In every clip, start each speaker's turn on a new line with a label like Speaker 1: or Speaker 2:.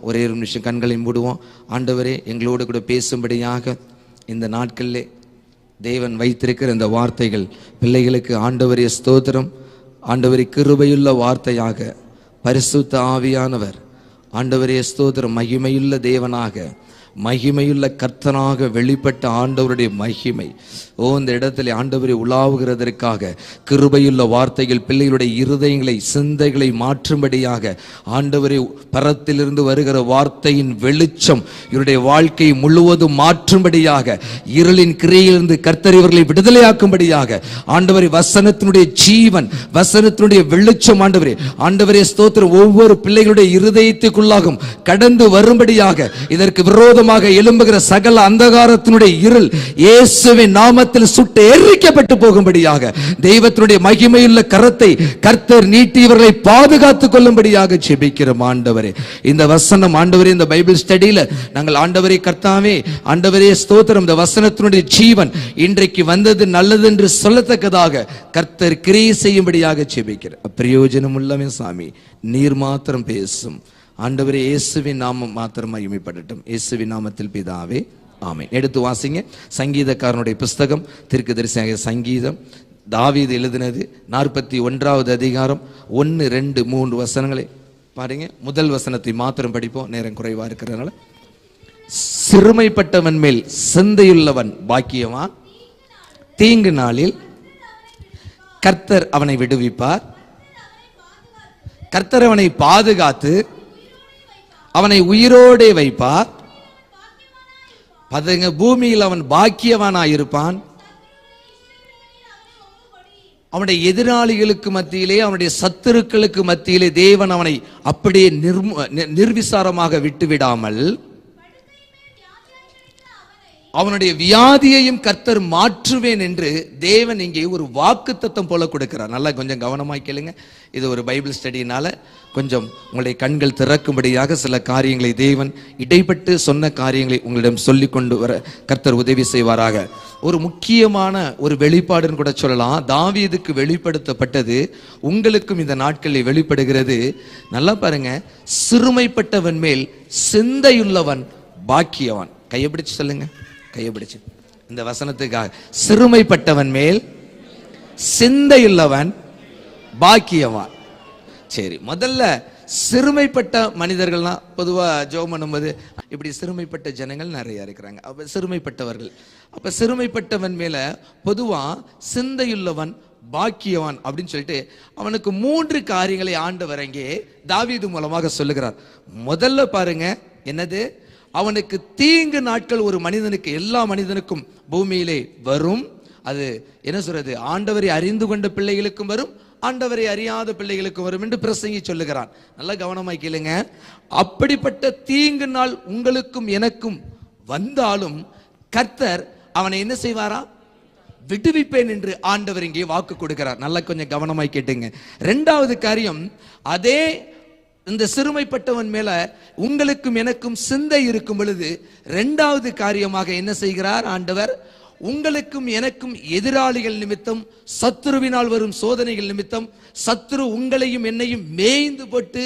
Speaker 1: ஒரே ஒரு நிமிஷம் கண்களை மூடுவோம். ஆண்டவரே எங்களோடு கூட பேசும்படியாக இந்த நாட்களிலே தேவன் வைத்திருக்கிற இந்த வார்த்தைகள் பிள்ளைகளுக்கு ஆண்டவரே ஸ்தோத்திரம். ஆண்டவரே கிருபையுள்ள வார்த்தையாக பரிசுத்த ஆவியானவர் ஆண்டவரே ஸ்தோத்திரம் மகிமையுள்ள தேவனாக மகிமையுள்ள கர்த்தனாக வெளிப்பட்ட ஆண்டவருடைய மகிமை. ஓ இந்த இடத்துல ஆண்டவரை உலாவுகிறதற்காக கிருபையுள்ள வார்த்தைகள் பிள்ளைகளுடைய இருதயங்களை சிந்தைகளை மாற்றும்படியாக ஆண்டவரை பரத்திலிருந்து வருகிற வார்த்தையின் வெளிச்சம் இவருடைய வாழ்க்கை முழுவதும் மாற்றும்படியாக இருளின் கிரையிலிருந்து கர்த்தர் இவர்களை விடுதலையாக்கும்படியாக ஆண்டவரை வசனத்தினுடைய ஜீவன் வசனத்தினுடைய வெளிச்சம் ஆண்டவரே. ஆண்டவரே ஸ்தோத்திரம். ஒவ்வொரு பிள்ளைகளுடைய இருதயத்துக்குள்ளாகும் கடந்து வரும்படியாக இதற்கு விரோதம் விரோதமாக எழும்புகிற சகல அந்தகாரத்தினுடைய இருள் இயேசுவின் நாமத்தில் சுட்டு எரிக்கப்பட்டு போகும்படியாக தெய்வத்தினுடைய மகிமையுள்ள கரத்தை கர்த்தர் நீட்டி இவர்களை பாதுகாத்துக் கொள்ளும்படியாக ஜெபிக்கிறோம். ஆண்டவரே இந்த வசனம் ஆண்டவரே இந்த பைபிள் ஸ்டடியில நாங்கள் ஆண்டவரே கர்த்தாவே ஆண்டவரே ஸ்தோத்திரம். இந்த வசனத்தினுடைய ஜீவன் இன்றைக்கு வந்தது நல்லது என்று சொல்லத்தக்கதாக கர்த்தர் கிரியை செய்யும்படியாக ஜெபிக்கிறேன் பிரயோஜனம் உள்ளவன் சாமி நீர் மாத்திரம் பேசும். ஆண்டவரே இயேசுவின் நாமம் மாத்திரம் மகிமைப்படட்டும் இயேசுவின் நாமத்தில் பிதாவே ஆமை எடுத்து வாசிங்க. சங்கீதக்காரனுடைய புஸ்தகம் தீர்க்கதரிசியாக சங்கீதம். தாவீது எழுதினது நாற்பத்தி ஒன்றாவது அதிகாரம் ஒன்று ரெண்டு மூன்று வசனங்களை பாருங்க. முதல் வசனத்தை மாத்திரம் படிப்போம். நேரம் குறைவா இருக்கிறதுனால. சிறுமைப்பட்டவன் மேல் சிந்தையுள்ளவன் பாக்கியவான். தீங்கு நாளில் கர்த்தர் அவனை விடுவிப்பார். கர்த்தர் அவனை பாதுகாத்து அவனை உயிரோடே வைப்பார். பதங்க பூமியில் அவன் பாக்கியவானாய் இருப்பான். அவனுடைய எதிராளிகளுக்கு மத்தியிலே அவனுடைய சத்துருக்களுக்கு மத்தியிலே தேவன் அவனை அப்படியே நிர்மு- நிர்விசாரமாக விட்டுவிடாமல் அவனுடைய வியாதியையும் கர்த்தர் மாற்றுவேன் என்று தேவன் இங்கே ஒரு வாக்குத்தத்தம் போல கொடுக்கிறார். நல்லா கொஞ்சம் கவனமாக கேளுங்க. இது ஒரு பைபிள் ஸ்டடினால கொஞ்சம் உங்களுடைய கண்கள் திறக்கும்படியாக சில காரியங்களை தேவன் இடைப்பட்டு சொன்ன காரியங்களை உங்களிடம் சொல்லி கொண்டு வர கர்த்தர் உதவி செய்வாராக. ஒரு முக்கியமான ஒரு வெளிப்பாடுன்னு கூட சொல்லலாம். தாவீதுக்கு வெளிப்படுத்தப்பட்டது உங்களுக்கும் இந்த நாட்களில் வெளிப்படுகிறது. நல்லா பாருங்க. சிறுமைப்பட்டவன் மேல் சிந்தையுள்ளவன் பாக்கியவன். கையை பிடிச்சு சொல்லுங்க. கையை பிடிச்சு இந்த வசனத்துக்காக சிறுமைப்பட்டவன் மேல் சிந்தையுள்ளவன் பாக்கியவான். சரி முதல்ல சிறுமைப்பட்ட மனிதர்கள்லாம் பொதுவாக ஜோம் பண்ணும்போது இப்படி சிறுமைப்பட்ட ஜனங்கள் நிறைய இருக்கிறாங்க. அப்போ சிறுமைப்பட்டவர்கள். அப்போ சிறுமைப்பட்டவன் மேலே பொதுவாக சிந்தையுள்ளவன் பாக்கியவான் அப்படின்னு சொல்லிட்டு அவனுக்கு மூன்று காரியங்களை ஆண்டு வரங்கே தாவீது மூலமாக சொல்லுகிறார். முதல்ல பாருங்க என்னது? அவனுக்கு தீங்கு நாட்கள் ஒரு மனிதனுக்கு எல்லா மனிதனுக்கும் பூமியிலே வரும். அது என்ன சொல்றது? ஆண்டவரை அறிந்து கொண்ட பிள்ளைகளுக்கும் வரும் ஆண்டவரை அறியாத பிள்ளைகளுக்கும் வரும் என்று பிரசங்கி சொல்லுகிறான். நல்லா கவனமாக கேளுங்க. அப்படிப்பட்ட தீங்கு நாள் உங்களுக்கும் எனக்கும் வந்தாலும் கர்த்தர் அவனை என்ன செய்வாரா? விடுவிப்பேன் என்று ஆண்டவர் இங்கே வாக்கு கொடுக்கிறார். நல்லா கொஞ்சம் கவனமாய் கேட்டுங்க. ரெண்டாவது காரியம் அதே இந்த சிறுமைப்பட்டவன் மேல உங்களுக்கும் எனக்கும் சிந்தை இருக்கும் பொழுது ரெண்டாவது காரியமாக என்ன செய்கிறார்? ஆண்டவர் உங்களுக்கும் எனக்கும் எதிராளிகள் நிமித்தம் சத்துருவினால் வரும் சோதனைகள் நிமித்தம் சத்துரு உங்களையும் என்னையும் மேய்ந்து போட்டு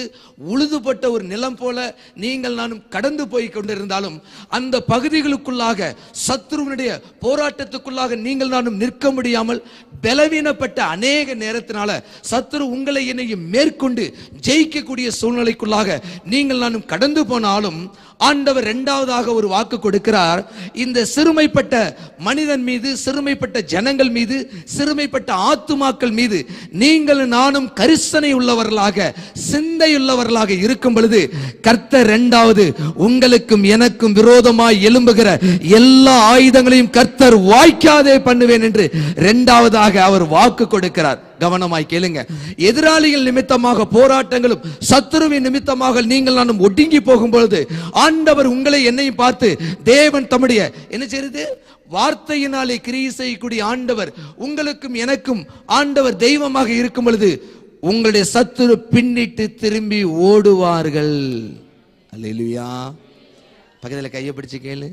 Speaker 1: உழுதுபட்ட ஒரு நிலம் போல நீங்கள் நானும் கடந்து போய் கொண்டிருந்தாலும் அந்த பகுதிகளுக்குள்ளாக சத்துருவனுடைய போராட்டத்துக்குள்ளாக நீங்கள் நானும் நிற்க முடியாமல் பலவீனப்பட்ட அநேக நேரத்தினால சத்துரு உங்களை என்னையும் மேற்கொண்டு ஜெயிக்கக்கூடிய சூழ்நிலைக்குள்ளாக நீங்கள் நானும் கடந்து போனாலும் ஆண்டவர் இரண்டாவதாக ஒரு வாக்கு கொடுக்கிறார். இந்த சிறுமைப்பட்ட மனிதன் மீது சிறுமைப்பட்ட ஜனங்கள் மீது சிறுமைப்பட்ட ஆத்துமாக்கள் மீது நீங்கள் நானும் கரிசனை உள்ளவர்களாக சிந்தையுள்ளவர்களாக இருக்கும் பொழுது கர்த்தர் இரண்டாவது உங்களுக்கும் எனக்கும் விரோதமாய் எழும்புகிற எல்லா ஆயுதங்களையும் கர்த்தர் வாய்க்காதே பண்ணுவேன் என்று இரண்டாவதாக அவர் வாக்கு கொடுக்கிறார். கவனமாய் கேளுங்க. எதிராளிகள் நிமித்தமாக போராட்டங்களும் சத்துருவின் நிமித்தமாக நீங்கள் நானும் ஒடுங்கி போகும் பொழுது ஆண்டவர் உங்களை என்னையும் பார்த்து தேவன் தம்முடைய என்ன செய்யுது வார்த்தையினாலே கிரியை செய்யக்கூடிய ஆண்டவர் உங்களுக்கும் எனக்கும் ஆண்டவர் தெய்வமாக இருக்கும் பொழுது உங்களுடைய சத்துரு பின்னிட்டு திரும்பி ஓடுவார்கள். அல்லேலூயா. பக்கத்தில் கையை பிடிச்சு கேளு.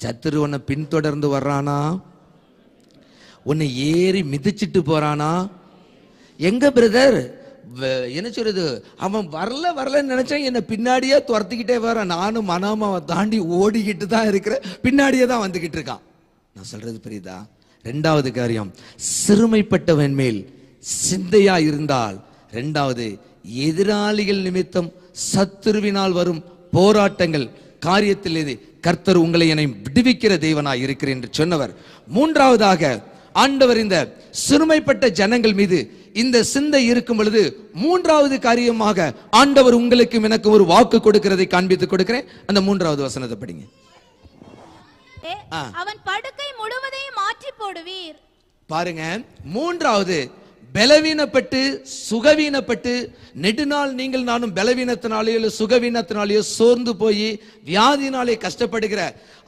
Speaker 1: சத்துரு உன்னை பின்தொடர்ந்து வர்றானா? உன்னை ஏறி மிதிச்சிட்டு போறானா? எங்க பிரதர் வ- என்ன சொல்றது? அவன் வரல வரலன்னு நினைச்சேன். என்னை பின்னாடியே துரத்திக்கிட்டே வர. நானும் மனாமாவை தாண்டி ஓடிக்கிட்டு தான் இருக்கிறேன் பின்னாடியே தான் வந்துகிட்டு இருக்கான். நான் சொல்றது புரியுதா? ரெண்டாவது காரியம் சிறுமைப்பட்டவன் மேல் சிந்தையா இருந்தால். ரெண்டாவது எதிராளிகள் நிமித்தம் சத்துருவினால் வரும் போராட்டங்கள். காரியத்தில் இது கர்த்தர் உங்களை என்னை விடுவிக்கிற தேவனாய் இருக்கிறேன் என்று சொன்னவர். மூன்றாவதாக ஆண்டவர் இந்த சிறுமைப்பட்ட ஜனங்கள் மீது இந்த சிந்தை இருக்கும் பொழுது மூன்றாவது காரியமாக ஆண்டவர் உங்களுக்கும் எனக்கு ஒரு வாக்கு கொடுக்கிறதை காண்பித்து கொடுக்கிறேன். அந்த மூன்றாவது வசனத்தை படிங்க.
Speaker 2: அவன் படுக்கை முழுவதையும் மாற்றி போடுவீர்.
Speaker 1: பாருங்க மூன்றாவது பலவீனப்பட்டு சுகவீனப்பட்டு நெடுநாள் நீங்கள் நானும் பலவீனத்தினாலேயோ இல்லை சுகவீனத்தினாலேயோ சோர்ந்து போய் வியாதினாலே கஷ்டப்படுகிற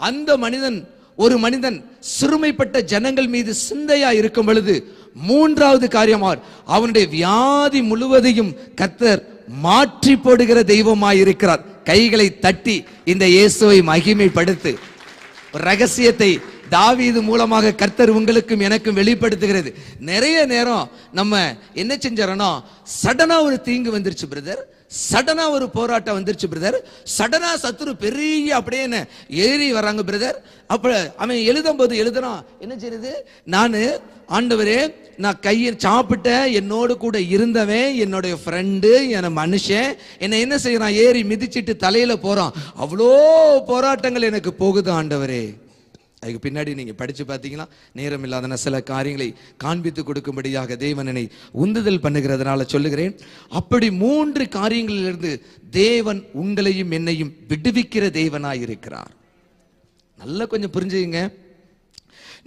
Speaker 1: அந்த மனிதன் ஒரு மனிதன் சிறுமைப்பட்ட ஜனங்கள் மீது சிந்தையா இருக்கும் பொழுது மூன்றாவது காரியமாக அவனுடைய வியாதி முழுவதையும் கர்த்தர் மாற்றி போடுகிற தெய்வமாய் இருக்கிறார் கைகளை தட்டி இந்த இயேசுவை மகிமைப்படுத்து. ரகசியத்தை தாவீது மூலமாக கர்த்தர் உங்களுக்கும் எனக்கும் வெளிப்படுத்துகிறது. நிறைய நேரம் நம்ம என்ன செஞ்சோம்னா சடனா ஒரு தீங்கு வந்துருச்சு பிரதர். சடனா ஒரு போராட்டம் வந்துருச்சு பிரதர். சடனா சத்துரு பெரிய அப்படியே என்ன ஏறி வராங்க பிரதர். அப்ப அவன் எழுதும் போது எழுதுறான் என்ன செய்யுது? நான் ஆண்டவரே நான் கையை சாப்பிட்ட என்னோடு கூட இருந்தவன் என்னுடைய ஃப்ரெண்டு என் மனுஷன் என்னை என்ன செய்யறான்? ஏறி மிதிச்சிட்டு தலையில போறான். அவ்வளோ போராட்டங்கள் எனக்கு போகுது ஆண்டவரே. அதுக்கு பின்னாடி நீங்கள் படித்து பார்த்தீங்கன்னா நேரம் இல்லாதன சில காரியங்களை காண்பித்து கொடுக்கும்படியாக தேவனனை உந்துதல் பண்ணுகிறதுனால சொல்லுகிறேன். அப்படி மூன்று காரியங்களிலிருந்து தேவன் உங்களையும் என்னையும் விடுவிக்கிற தேவனாக இருக்கிறார் நல்லா கொஞ்சம் புரிஞ்சுங்க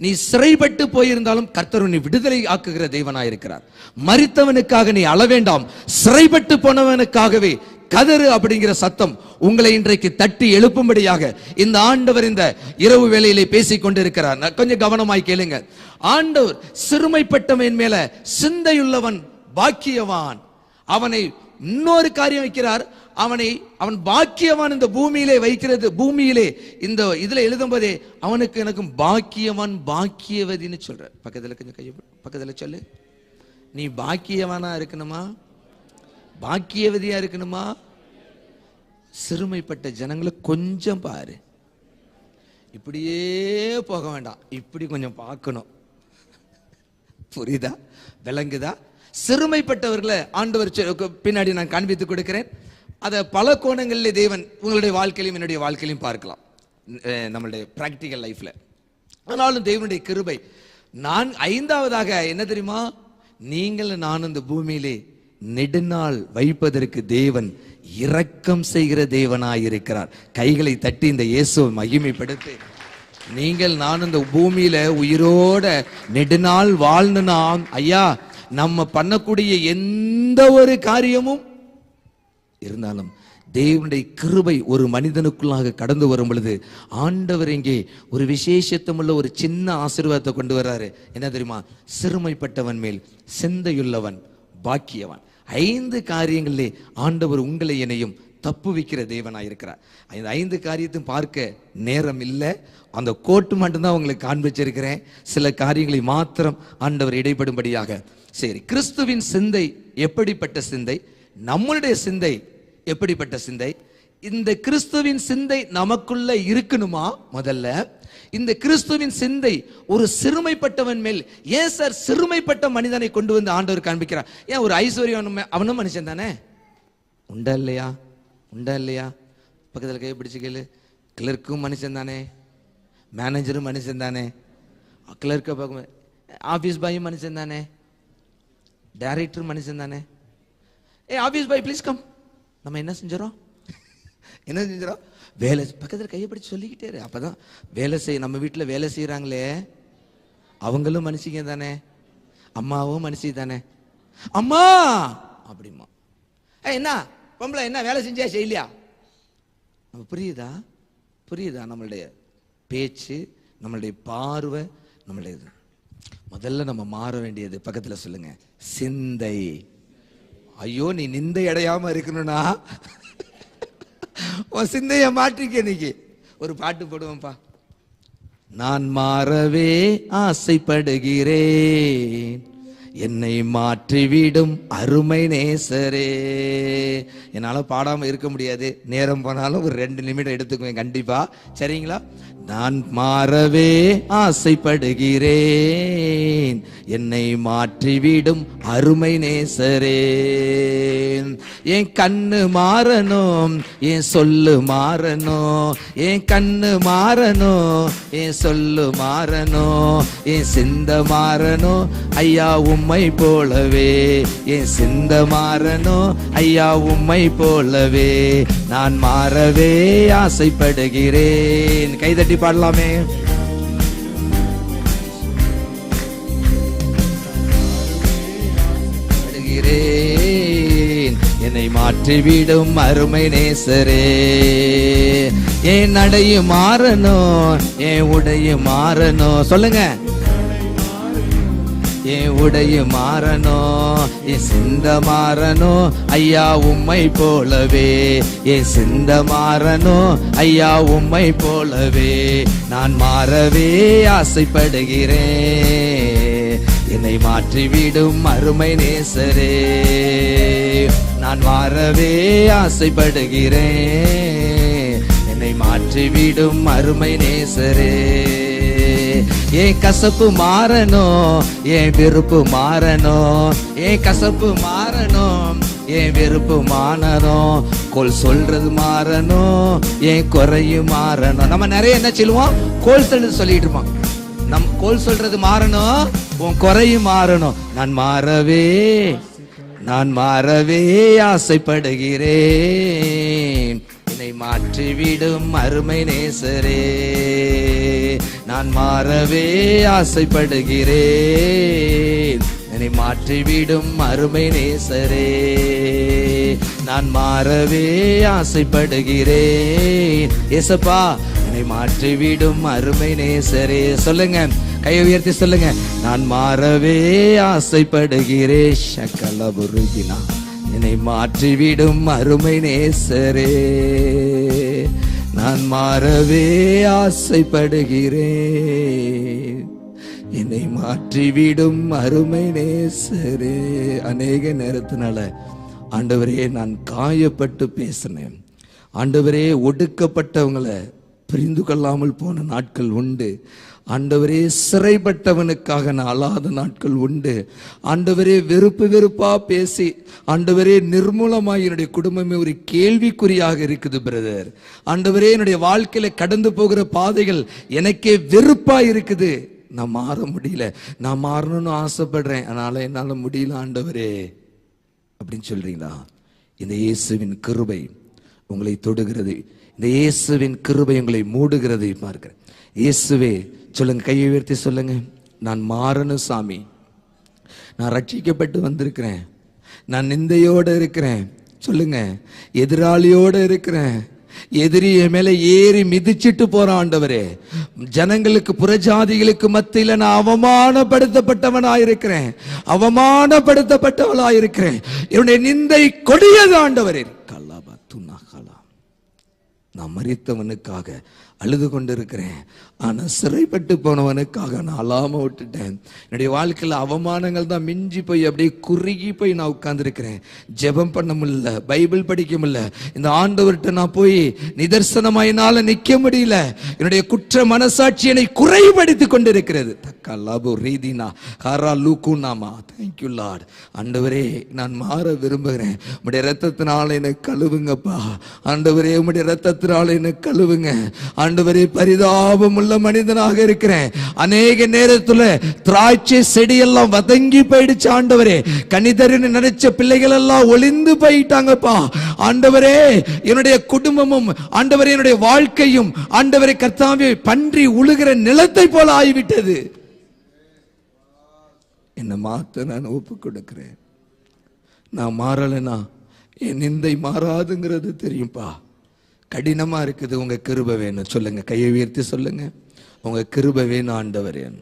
Speaker 1: நீ சிறைப்பட்டு போயிருந்தாலும் கர்த்தர் உன்னை விடுதலை ஆக்குகிற தெய்வனாய் இருக்கிறார் மரித்தவனுக்காக நீ அள வேண்டாம் சிறைப்பட்டு போனவனுக்காகவே கதறு அப்படிங்கிற சத்தம் உங்களை இன்றைக்கு தட்டி எழுப்பும்படியாக இந்த ஆண்டவர் இந்த இரவு வேளையிலே பேசிக் கொண்டிருக்கிறார் நான் கொஞ்சம் கவனமாய் கேளுங்க. ஆண்டவர் சிறுமைப்பட்டவன் மேல சிந்தையுள்ளவன் பாக்கியவான். அவனை இன்னொரு காரியம் வைக்கிறார். அவனை அவன் பாக்கியவான் இந்த பூமியிலே வைக்கிறது பூமியிலே இந்த இதுல எழுதும் போதே அவனுக்கு எனக்கும் பாக்கியவான் பாக்கியவதின்னு சொல்ற பக்கத்துல கொஞ்சம் கைய பக்கத்துல சொல்லு. நீ பாக்கியவானா இருக்கணுமா? பாக்கியவதியா இருக்கணுமா? சிறுமைப்பட்ட ஜனங்களை கொஞ்சம் பாரு. இப்படியே போக வேண்டாம். இப்படி கொஞ்சம் பார்க்கணும். புரியுதா? விளங்குதா? சிறுமைப்பட்டவர்களை ஆண்டவர் பின்னாடி நான் காண்பித்து கொடுக்கிறேன். அதை பல கோணங்களிலே தேவன் உங்களுடைய வாழ்க்கையிலும் என்னுடைய வாழ்க்கையிலும் பார்க்கலாம். நம்மளுடைய ப்ராக்டிக்கல் லைஃப்பில் ஆனாலும் தேவனுடைய கிருபை. நான் ஐந்தாவதாக என்ன தெரியுமா? நீங்கள் நான் இந்த பூமியிலே நெடுநாள் வைப்பதற்கு தேவன் இரக்கம் செய்கிற தேவனாய் இருக்கிறார். கைகளை தட்டி இந்த இயேசுவை மகிமைப்படுத்து. நீங்கள் நான் இந்த பூமியில உயிரோட நெடுநாள் வாழ்ந்துனா ஐயா நம்ம பண்ணக்கூடிய எந்த ஒரு காரியமும் இருந்தாலும் தேவனுடைய கிருபை ஒரு மனிதனுக்குள்ளாக கடந்து வரும் பொழுது ஆண்டவர் இங்கே ஒரு விசேஷத்தமுள்ள ஒரு சின்ன ஆசீர்வாதத்தை கொண்டு வர்றாரு. என்ன தெரியுமா? சிறுமைப்பட்டவன் மேல் சிந்தையுள்ளவன் பாக்கியவன். ஐந்து காரியங்களிலே ஆண்டவர் உங்களை என்னையும் தப்புவிக்கிற தேவனாக இருக்கிறார் இந்த ஐந்து காரியத்தையும் பார்க்க நேரம் இல்லை. அந்த கோட்டு மட்டும்தான் உங்களுக்கு காண்பிச்சிருக்கிறேன் சில காரியங்களை மாத்திரம் ஆண்டவர் இடைப்படும்படியாக. சரி கிறிஸ்துவின் சிந்தை எப்படிப்பட்ட சிந்தை? நம்மளுடைய சிந்தை எப்படிப்பட்ட சிந்தை? இந்த கிறிஸ்துவின் சிந்தை நமக்குள்ள இருக்கணுமா? முதல்ல. இந்த கிறிஸ்துவின் சிந்தை ஒரு சிறுமைப்பட்டவன் மேல் ஏன் சார் சிறுமைப்பட்ட மனிதனை கொண்டு வந்து ஆண்டவர் காண்பிக்கிறார்? ஏன் ஒரு ஐஸ்வர்யம் அவனும் மனுஷன் தானே? உண்டா இல்லையா? உண்டா இல்லையா? பக்கத்தில் கை பிடிச்சு கேளு. கிளர்க்கும் மனுஷன் தானே. மேனேஜரும் மனுஷன் தானே. கிளர்க்கை பார்க்கும் ஆஃபீஸ் பாயும் மனுஷன் தானே. டைரக்டர் மனுஷன் தானே. ஏ ஆஃபீஸ் பாய் ப்ளீஸ் கம் நம்ம என்ன செஞ்சிடறோம்? என்ன செஞ்சிடறோம்? வேலை பக்கத்தில் கையை பிடிச்சி சொல்லிக்கிட்டே இரு. அப்பதான் வேலை செய் நம்ம வீட்டில் வேலை செய்கிறாங்களே அவங்களும் மனுஷிங்க தானே. அம்மாவும் மனுஷி தானே. அம்மா! அப்படிமா. ஏ என்ன? பொம்பளை என்ன வேலை செஞ்சியா செய்யலையா? நம்ம புரியுதா? புரியுதா நம்மளுடைய பேச்சு நம்மளுடைய பார்வை நம்மளுடைய இது? முதல்ல நம்ம மாற வேண்டியது பக்கத்தில் சொல்லுங்க. சிந்தை. ஐயோ நீ நிந்த இடையாம இருக்கணும்னா. உன் சிந்தைய மாற்றிக்க இன்னைக்கு. ஒரு பாட்டு போடுவோம்ப்பா. நான் மாறவே ஆசைப்படுகிறேன். என்னை மாற்றிவிடும் அருமை நேசரே. என்னால் பாடாம இருக்க முடியாது. நேரம் போனாலும் ஒரு ரெண்டு நிமிடம் எடுத்துக்குவேன் கண்டிப்பா. சரிங்களா? நான் மாறவே ஆசைப்படுகிறேன். என்னை மாற்றிவிடும் அருமை நேசரே. என் கண்ணு மாறணும் என் சொல்லு மாறணும் என் கண்ணு மாறணும் என் சொல்லு மாறணும் என் சிந்த மாறணும் ஐயா உம்மை போலவே. என் சிந்த மாறணும் ஐயா உம்மை போலவே. நான் மாறவே ஆசைப்படுகிறேன். கைதட்டி பாடலாமே. படுகிறேன் என்னை மாற்றிவிடும் அருமை நேசரே. என் நடையும் மாறணும் என் உடையும் மாறணும் சொல்லுங்க. என் உடைய மாறணும் என் சிந்த மாறணும் ஐயா உம்மை போலவே. என் சிந்த மாறணும் ஐயா உம்மை போலவே. நான் மாறவே ஆசைப்படுகிறேன். என்னை மாற்றிவிடும் அருமை நேசரே. நான் மாறவே ஆசைப்படுகிறேன். என்னை மாற்றிவிடும் அருமை நேசரே. ஏன் கசப்பு மாறணும் ஏன் வெறுப்பு மாறணும் ஏன் கசப்பு மாறணும் ஏன் வெறுப்பு மாறணும் கோல் சொல்றது மாறணும் ஏன் குறையும் மாறணும் நம்ம நிறைய என்ன சொல்லுவோம்? கோல் சொல்றது சொல்லிட்டு இருப்போம். நம் கோல் சொல்றது மாறணும் உன் குறையும் மாறணும். நான் மாறவே நான் மாறவே ஆசைப்படுகிறேன். என்னை மாற்றிவிடும் அருமை நேசரே. நான் மாறவே ஆசைப்படுகிறேன். என்னை மாற்றிவிடும் அருமை நேசரே. நான் மாறவே ஆசைப்படுகிறேன். ஏசப்பா என்னை மாற்றிவிடும் அருமை நேசரே. சொல்லுங்க. கையை உயர்த்தி சொல்லுங்க. நான் மாறவே ஆசைப்படுகிறேன் சக்கலபுருகினா என்னை மாற்றிவிடும் அருமை நேசரே. நான் மாறவே ஆசைப்படுகிறேன் என்னை மாற்றிவிடும் அருமை நேசரே. அநேக நேரத்தினால ஆண்டவரே நான் காயப்பட்டு பேசினேன். ஆண்டவரே ஒடுக்கப்பட்டவங்களை புரிந்து கொள்ளாமல் போன நாட்கள் உண்டு. ஆண்டவரே சிறைப்பட்டவனுக்காக நான் அழாத நாட்கள் உண்டு. ஆண்டவரே வெறுப்பு வெறுப்பாக பேசி ஆண்டவரே நிர்மூலமாக என்னுடைய குடும்பமே ஒரு கேள்விக்குறியாக இருக்குது பிரதர். ஆண்டவரே என்னுடைய வாழ்க்கையில் கடந்து போகிற பாதைகள் எனக்கே வெறுப்பாக இருக்குது. நான் மாற முடியல. நான் மாறணும்னு ஆசைப்படுறேன். அதனால் என்னால் முடியல ஆண்டவரே. அப்படின்னு சொல்கிறீங்களா இந்த இயேசுவின் கிருபை உங்களை தொடுகிறது. இந்த இயேசுவின் கிருபை உங்களை மூடுகிறதை பார்க்கிறேன். இயேசுவே சொல்லுங்க கையை உயர்த்தி சொல்லுங்க. நான் மாறணும் சாமி. நான் ரட்சிக்கப்பட்டு வந்திருக்கிறேன். நான் நிந்தையோட இருக்கிறேன். சொல்லுங்க எதிராளியோட இருக்கிறேன். எதிரி என் மேல ஏறி மிதிச்சிட்டு போறான் ஆண்டவரே. ஜனங்களுக்கு புறஜாதிகளுக்கு மத்தியில நான் அவமானப்படுத்தப்பட்டவனா இருக்கிறேன் அவமானப்படுத்தப்பட்டவளா இருக்கிறேன் என்னுடைய நிந்தை கொடியது ஆண்டவரே. கல்லாபா துண்ணா கலா நான் மறித்தவனுக்காக அழுது கொண்டிருக்கிறேன். ஆனா சிறைப்பட்டு போனவனுக்காக நான் அழாம விட்டுட்டேன். என்னுடைய வாழ்க்கையில அவமானங்கள் தான் மிஞ்சி போய் அப்படியே குறுகி போய் நான் உட்கார்ந்துருக்கிறேன். ஜெபம் பண்ண முடியல பைபிள் படிக்க முடியல. இந்த ஆண்டவர்கிட்ட நான் போய் நிதர்சனமாயினால நிக்க முடியல. என்னுடைய குற்ற மனசாட்சி என்னை குறைபடுத்திக் கொண்டிருக்கிறது. தக்கா லாபு ரீதினா ஹாரா லூக்குனாமா தேங்க்யூ லார்ட் ஆண்டவரே நான் மாற விரும்புகிறேன். உடைய ரத்தத்தினால என்னை கழுவுங்கப்பா. ஆண்டவரே உம்முடைய ரத்தத்தினால என்னை கழுவுங்க. ஆண்டவரே பரிதாபம் உள்ள மனிதனாக இருக்கிறேன். அநேக நேரத்துல திராட்சை செடியெல்லாம் வதங்கி போயிடுச்சு ஆண்டவரே. கனிதருன்னு நினைச்ச பிள்ளைகள் எல்லாம் ஒளிந்து போயிட்டாங்கப்பா. ஆண்டவரே என்னுடைய குடும்பமும் ஆண்டவரே என்னுடைய வாழ்க்கையும் ஆண்டவரே கர்த்தாவே பன்றி உழுகிற நிலத்தை போல ஆகிவிட்டது. என்னை மாத்த நான் ஒப்பு கொடுக்கிறேன். நான் மாறலைனா என் நிந்தை மாறாதுங்கிறது தெரியும்பா. கடினமா இருக்குது உங்க கிருபை வேணும் சொல்லுங்க. கையை உயர்த்தி சொல்லுங்க. உங்க கிருபை வேணும் ஆண்டவர்.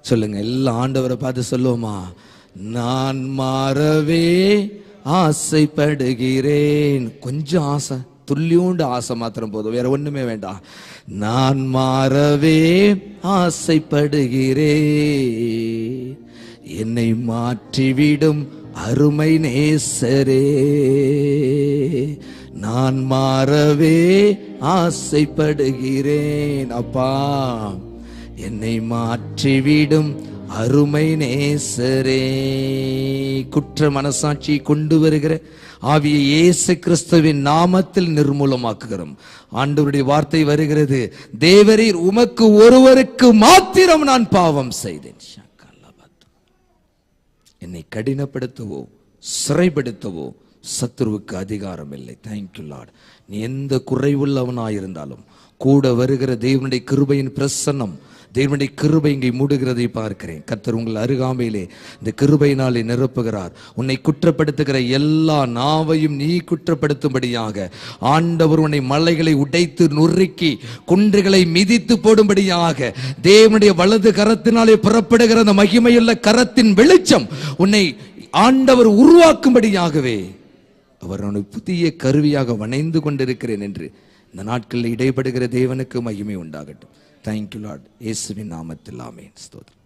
Speaker 1: சொல்லுங்க. எல்லாம் ஆண்டவரை பார்த்து சொல்லுவோமா? நான் மாறவே ஆசைப்படுகிறேன். கொஞ்சம் ஆசை துல்லியூண்டு ஆசை மாத்திரம் போதும். வேற ஒண்ணுமே வேண்டாம். நான் மாறவே ஆசைப்படுகிறேன். என்னை மாற்றிவிடும் அருமை நேசரே. நான் மாறவே ஆசைப்படுகிறேன் அப்பா. என்னை மாற்றிவிடும் அருமை நேசரே. குற்ற மனசாட்சி கொண்டு வருகிற ஆவியை இயேசு கிறிஸ்துவின் நாமத்தில் நிர்மூலமாக்குகிறோம். ஆண்டவருடைய வார்த்தை வருகிறது தேவரீர் உமக்கு ஒருவருக்கு மாத்திரம் நான் பாவம் செய்தேன். என்னை கடினப்படுத்தவோ சிறைப்படுத்தவோ சத்துருவுக்கு அதிகாரம் இல்லை. தேங்க்யூ லார்ட் நீ எந்த குறைவுள்ளவனாயிருந்தாலும் கூட வருகிற தேவனுடைய கிருபையின் பிரசன்னம் தேவனுடைய கிருபை இங்கே மூடுகிறதை பார்க்கிறேன். கர்த்தர் உங்கள் அருகாமையிலே இந்த கிருபையினாலே நிரப்புகிறார். உன்னை குற்றப்படுத்துகிற எல்லா நாவையும் நீ குற்றப்படுத்தும்படியாக ஆண்டவர் உன்னை மலைகளை உடைத்து நொறுக்கி குன்றுகளை மிதித்து போடும்படியாக தேவனுடைய வலது கரத்தினாலே புறப்படுகிற அந்த மகிமையுள்ள கரத்தின் வெளிச்சம் உன்னை ஆண்டவர் உருவாக்கும்படியாகவே அவர் அவனை புதிய கருவியாக வணைந்து கொண்டிருக்கிறேன் என்று இந்த நாட்களில் இடைப்படுகிற தேவனுக்கு மகிமை உண்டாகட்டும். தேங்க்யூ லார்ட் இயேசுவின் நாமத்தில் ஆமேன். ஸ்தோத்திரம்.